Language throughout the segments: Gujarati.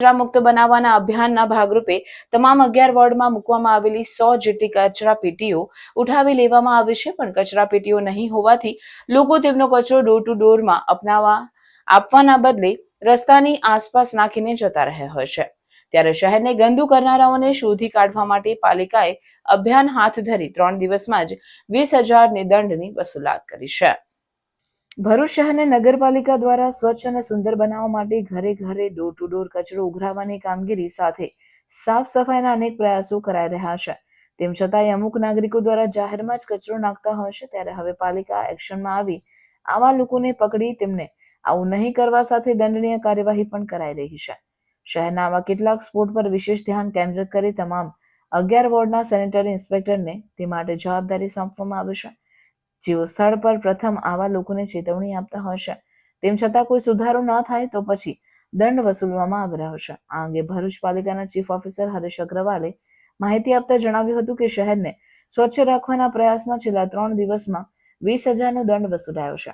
કચરા મુક્ત બનાવવાના અભિયાનના ભાગરૂપે તમામ અગિયાર વોર્ડમાં મૂકવામાં આવેલી સો જેટલી કચરા પેટીઓ ઉઠાવી લેવામાં આવી છે, પણ કચરા પેટીઓ નહીં હોવાથી લોકો તેમનો કચરો ડોર ટુ ડોરમાં અપનાવવા આપવાના બદલે રસ્તાની આસપાસ નાખીને જતા રહ્યા હોય છે. ત્યારે શહેરને ગંદુ કરનારાઓને શોધી કાઢવા માટે પાલિકાએ અભિયાન હાથ ધરી ત્રણ દિવસમાં જ વીસ હજારની દંડની વસૂલાત કરી છે. ભરૂચ શહેરને નગરપાલિકા દ્વારા સ્વચ્છ અને સુંદર બનાવવા માટે ઘરે ઘરે ડોર ટુ ડોર કચરો ઉઘરાવવાની કામગીરી સાથે સાફ સફાઈના અનેક પ્રયાસો કરાઈ રહ્યા છે. તેમ છતાંય અમુક નાગરિકો દ્વારા જાહેરમાં જ કચરો નાખતા હોય છે, ત્યારે હવે પાલિકા એક્શનમાં આવી આવા લોકોને પકડી તેમને આવું નહીં કરવા સાથે દંડનીય કાર્યવાહી પણ કરાઈ રહી છે. શહેરના આવા કેટલાક સ્પોટ પર વિશેષ ધ્યાન કેન્દ્રિત કરી તમામ અગિયાર વોર્ડના સેનેટરી ઇન્સ્પેક્ટરને તે માટે જવાબદારી સોંપવામાં આવી છે. જેઓ સ્થળ પર પ્રથમ આવા લોકોને ચેતવણી આપતા હોય તેમ છતાં કોઈ સુધારો ન થાય તો પછી દંડ વસૂલવામાં આવી રહ્યો છે. આ અંગે ભરૂચ પાલિકાના ચીફ ઓફિસર હરેશ અગ્રવાલે માહિતી આપતા જણાવ્યું હતું કે શહેરને સ્વચ્છ રાખવાના પ્રયાસમાં છેલ્લા ત્રણ દિવસમાં વીસ હજારનો દંડ વસૂલાયો છે.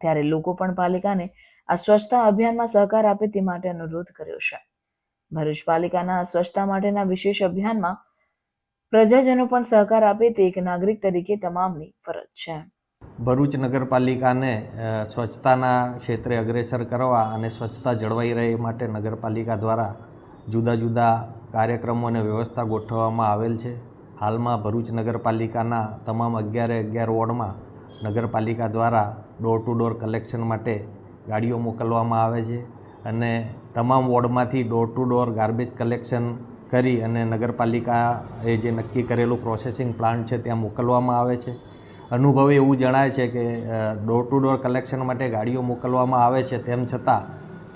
ત્યારે લોકો પણ પાલિકાને આ સ્વચ્છતા અભિયાનમાં સહકાર આપે તે માટે અનુરોધ કર્યો છે. ભરૂચ પાલિકાના સ્વચ્છતા માટેના વિશેષ અભિયાનમાં પ્રજાજનો પણ સહકાર આપે તે એક નાગરિક તરીકે તમામની ફરજ છે. ભરૂચ નગરપાલિકાને સ્વચ્છતાના ક્ષેત્રે અગ્રેસર કરવા અને સ્વચ્છતા જળવાઈ રહે માટે નગરપાલિકા દ્વારા જુદા જુદા કાર્યક્રમો અને વ્યવસ્થા ગોઠવવામાં આવેલ છે. હાલમાં ભરૂચ નગરપાલિકાના તમામ અગિયારે અગિયાર વોર્ડમાં નગરપાલિકા દ્વારા ડોર ટુ ડોર કલેક્શન માટે ગાડીઓ મોકલવામાં આવે છે અને તમામ વોર્ડમાંથી door to door garbage collection કરી અને નગરપાલિકાએ જે નક્કી કરેલું પ્રોસેસિંગ પ્લાન્ટ છે ત્યાં મોકલવામાં આવે છે. અનુભવે એવું જણાય છે કે ડોર ટુ ડોર કલેક્શન માટે ગાડીઓ મોકલવામાં આવે છે. તેમ છતાં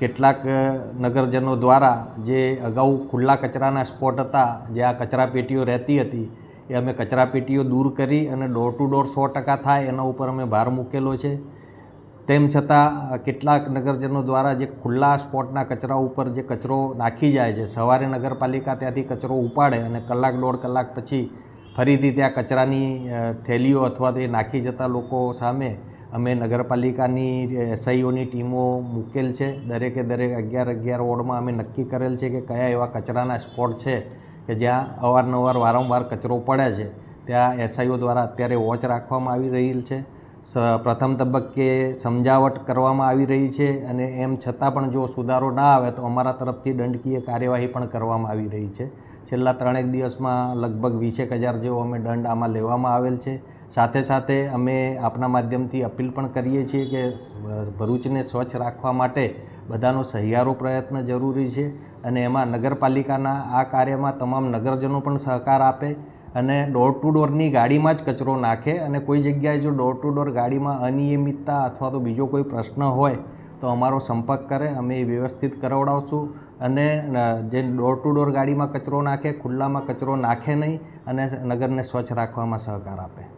કેટલાક નગરજનો દ્વારા જે અગાઉ ખુલ્લા કચરાના સ્પોટ હતા, જે આ કચરાપેટીઓ રહેતી હતી, એ અમે કચરાપેટીઓ દૂર કરી અને ડોર ટુ ડોર સો ટકા થાય એના ઉપર અમે ભાર મૂકેલો છે. તેમ છતાં કેટલાક નગરજનો દ્વારા જે ખુલ્લા સ્પોટના કચરા ઉપર જે કચરો નાખી જાય છે, સવારે નગરપાલિકા ત્યાંથી કચરો ઉપાડે અને કલાક દોઢ કલાક પછી ફરીથી ત્યાં કચરાની થેલીઓ અથવા તો એ નાખી જતા લોકો સામે અમે નગરપાલિકાની એસઆઈઓની ટીમો મૂકેલ છે. દરેકે દરેક અગિયાર અગિયાર વોર્ડમાં અમે નક્કી કરેલ છે કે કયા એવા કચરાના સ્પોટ છે કે જ્યાં અવારનવાર વારંવાર કચરો પડે છે. ત્યાં એસઆઈઓ દ્વારા અત્યારે વોચ રાખવામાં આવી રહેલ છે. પ્રથમ તબક્કે સમજાવટ કરવામાં આવી રહી છે અને એમ છતાં પણ જો સુધારો ના આવે તો અમારા તરફથી દંડકીય કાર્યવાહી પણ કરવામાં આવી રહી છે. છેલ્લા ત્રણેક દિવસમાં લગભગ વીસેક હજાર જેવો અમે દંડ આમાં લેવામાં આવેલ છે. સાથે સાથે અમે આપના માધ્યમથી અપીલ પણ કરીએ છીએ કે ભરૂચને સ્વચ્છ રાખવા માટે બધાનો સહિયારો પ્રયત્ન જરૂરી છે અને એમાં નગરપાલિકાના આ કાર્યમાં તમામ નગરજનો પણ સહકાર આપે અને ડોર ટુ ડોરની ગાડીમાં જ કચરો નાખે અને કોઈ જગ્યાએ જો ડોર ટુ ડોર ગાડીમાં અનિયમિતતા અથવા તો બીજો કોઈ પ્રશ્ન હોય, તો અમારો સંપર્ક કરે, અમે એ વ્યવસ્થિત કરાવડાવશું. અને જે ડોર ટુ ડોર ગાડીમાં કચરો નાખે, ખુલ્લામાં કચરો નાખે નહીં અને નગરને સ્વચ્છ રાખવામાં સહકાર આપે.